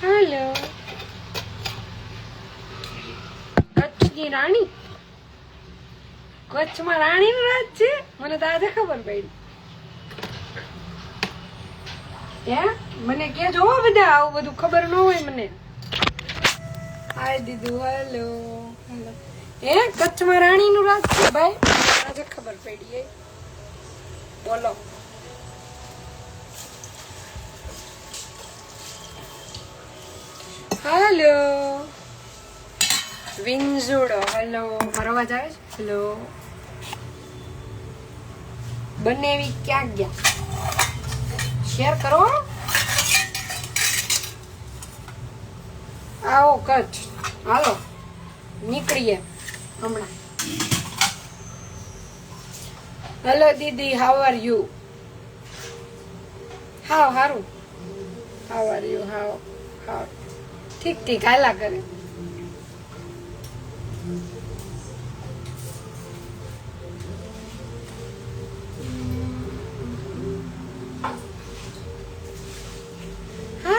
Hello. Got to get કચ્છમાં રાણીનું રાજ છે? મને તો આજે ખબર પડી. મને કે જો બધા, આવું બધું ખબર ન હોય મને. હાય દીધું હેલો. હે, કચ્છમાં રાણીનું રાજ છે ભાઈ? આજે ખબર પડી એ. બોલો. હેલો. વિંજોડો હેલો. અવાજ આવે છે? હેલો. બંને એવી ક્યાં ગયા? શેર કરો આવો કચ્છ. હાલો, નીકળીએ હમણાં. હેલો દીદી હાઉ આર યુ હાવ હારું? હાવ આર યુ હાવ હાવ ઠીક ઠીક, હાલા કરે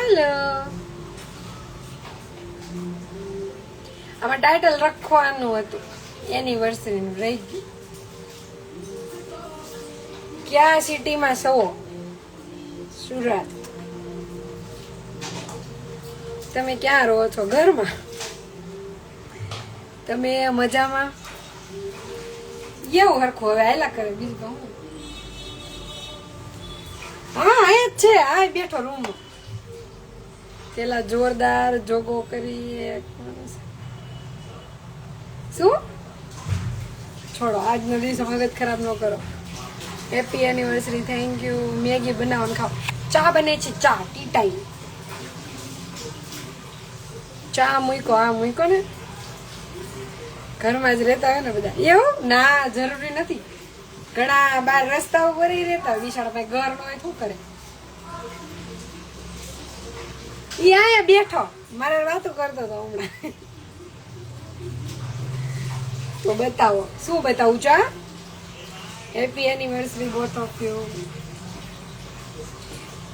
હેલો આમાં ટાઇટલ રાખવાનું હતું. એનિવર્સરી રહી ગયું ક્યાં સિટીમાં સવો સુરત. તમે ક્યાં રહો છો ઘરમાં? તમે મજામાં? એવું હરખું હવે આયલા કરે બીજું તો હા. એ જ છે. આ બેઠો રૂમ પેલા જોરદાર જોગો કરી શું? છોડો, આજનો દિવસ મગજ ખરાબ ન કરો. Happy anniversary thank you Maggi બનાવવાનું ખાઓ. ચા બને છે, ચા ટી ટાઈમ ચા મૂકો, આ મૂકો ને. ઘરમાં જ રહેતા હોય ને બધા. એવું? ના, જરૂરી નથી. ઘણા બાર રસ્તા ઉપર રહેતા હોય. વિશાળ ભાઈ ઘર હોય શું કરે? ઈ આયા બેઠો. મારે વાતો કરતો હતો હમણાં. તો બતાવો. શું બતાવું ચા happy anniversary both of you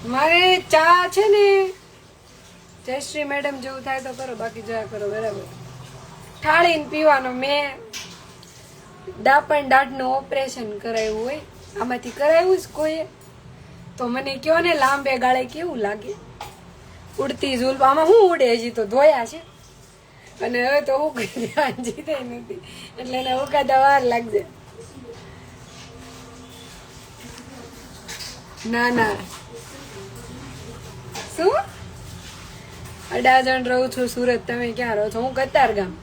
મારે ચા છે ને, જયશ્રી મેડમ જેવું થાય તો કરો, બાકી જોયા કરો, બરાબર. ઠાળીને પીવાનો મેં દાપણ દાઢનું ઓપરેશન કરાવ્યું હોય. આમાંથી કરાવ્યું જ કોઈએ. તો મને કયો ને લાંબે ગાળે કેવું લાગે? ઉડતી ઝૂલવા આમાં હું ઉડે હજી તો, ધોયા છે. અને હવે તો હું હાજી થઈ નથી. એટલે એને ઉગાતા વાર લાગશે. ના ના. શું? અડાજણ રહું છું સુરત. તમે ક્યાં રહો છો? હું કતાર ગામ.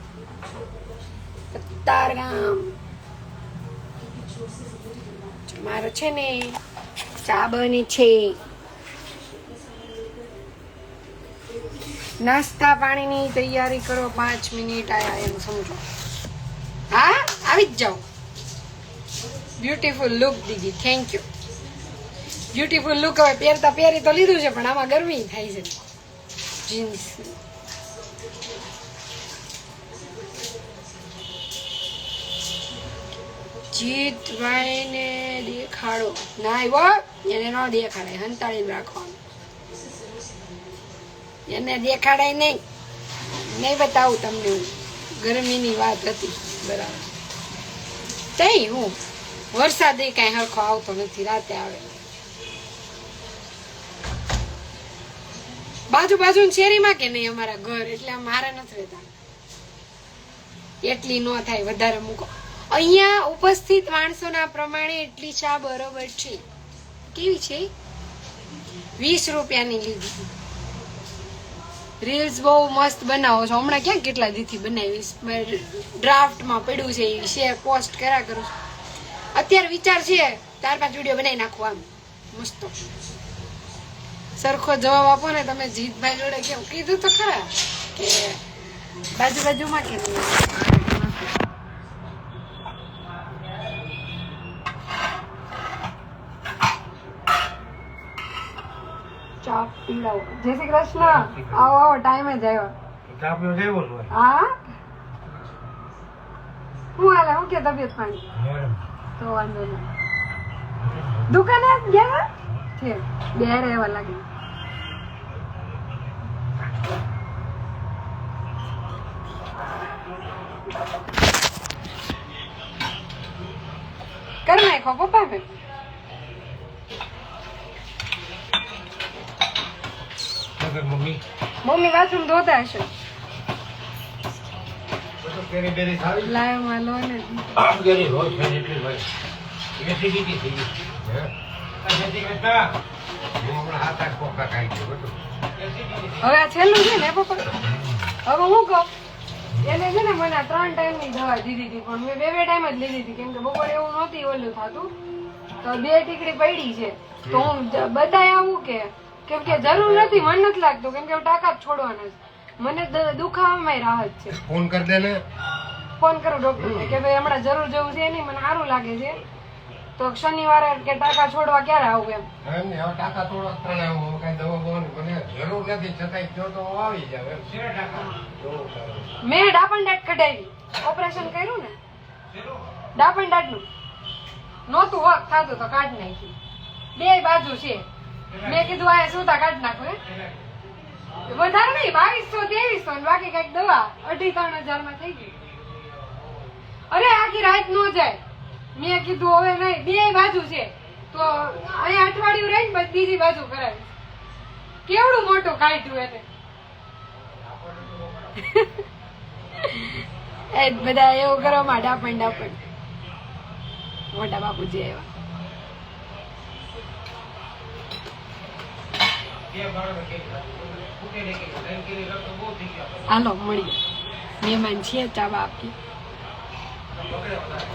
કતાર ગામ. મારો છે ને ચા બની છે. નાસ્તા પાણીની તૈયારી કરો પાંચ મિનિટ આયા એમ સમજો. હા? આવી જ જાઓ. બ્યુટીફુલ લુક દીદી. થેન્ક યુ બ્યુટીફુલ લુક હવે પહેરતા પહેરી તો લીધું છે, પણ આમાં ગરમી થાય છે. જીન્સ જીતભાઈ ને દેખાડો. ના આવ્યો? એને ન દેખાડે હંતાળી રાખવાનું. એને દેખાડાય નહીં. નહીં બતાવું તમને. હું ગરમીની વાત હતી. બરાબર. તઈ હું. વરસાદ કાંઈ હરખો આવતો નથી. રાતે આવે. બાજુ બાજુ શેરીમાં કે નહીં અમારા ઘર? એટલે મારે નથી રહેતા. એટલી નો થાય વધારે મૂકો. અહીંયા ઉપસ્થિત માણસોના પ્રમાણે એટલી ચા બરોબર છે. કેવી છે? વીસ રૂપિયાની લીધી. રીલ્સ બહુ મસ્ત બનાવો છો. હમણાં ક્યાં કેટલા દીથી બનાવીશ? ડ્રાફ્ટમાં પડ્યું છે એ શેર પોસ્ટ કર્યા કરું છું. અત્યારે વિચાર છે, ચાર પાંચ વીડિયો બનાવી નાખું આમ. મસ્ત. સરખો જવાબ આપો ને તમે જીતભાઈ જોડે કેમ? કીધું તો ખરા કે બાજુ બાજુમાં કે ચા પીવડાવો જય શ્રી કૃષ્ણ આવો આવો ટાઈમે જ આવ્યો ચા પીવા જેવો જ હોય હા શું હાલે શું કે તબિયત પાણી મેડમ તો વાંધો નહીં દુકાને જ ગયા છે બે રહેવા લાગે કર નાખો પપ્પા ભે મમ્મી? મમ્મી બાથરૂમ ધોતા હશે. કેરી બેરી ખાવી લાયો માં લો ને. કેરી રોજ છે એટલી ભાઈ. એસિડિટી થઈ ગઈ? હે? આ જેથી કરતા હું હમણાં હાથ કોકા ખાઈ ગયો બધું. હવે આ છેલ્લું છે ને પપ્પા? હવે હું કહું એને છે ને મને ત્રણ ટાઈમની દવા દીધી હતી પણ મેં બે બે ટાઈમ જ લીધી હતી કેમ કે બપોરે એવું નહોતી ઓલું થતું. તો બે ટીકડી પડી છે. તો હું બતાય આવું કે કેમ કે જરૂર નથી મન નથી લાગતું કેમ કે હું ટાંકા જ છોડવાના છે. મને દુખાવામાં રાહત છે. ફોન કરી દે ને. ફોન કરું ડોક્ટરને કે ભાઈ હમણાં જરૂર જેવું છે નહીં મને સારું લાગે છે. તો શનિવારે કે ટાંકા છોડવા ક્યારે આવું એમ? એમ ને હવે ટાકા થોડો ત્રણ આવું કઈ દવા બવાની મને જરૂર નથી છતાંય જો તો આવી જાવ એમ. છે ટાકા? મેં ડાપણ દાંત કઢાવી. ઓપરેશન કર્યું ને? ડાપણ દાંતનું. નહોતું વર્ક થતું તો કાઢ નાખ્યું. બે બાજુ છે. મેં કીધું, આ શું કાઢ નાખું, હે? વધારે નહીં, બાવીસો, ત્રેવીસો બાકી કંઈક દવા, અઢી, ત્રણ હજારમાં થઈ ગઈ. અરે, આખી રાત નો જાય. મેં કીધું, હવે નહીં બે બાજુ છે. તો અહીંયા અઠવાડિયું રહીને ને બીજી બાજુ કરાવી કેવડું મોટું કાઢ્યું એને. બધા એવું કરો માં ડાપણ ડાપણ મોટા બાપુજી આવ્યા બે બાળકો કેરી ખાધી. ફૂટેલી કેરી, ત્રણ કેરી રસ્તો બહુ થઈ ગયો. હાલો મળીએ. મહેમાન છીએ ચા આપી બગડે વધારે.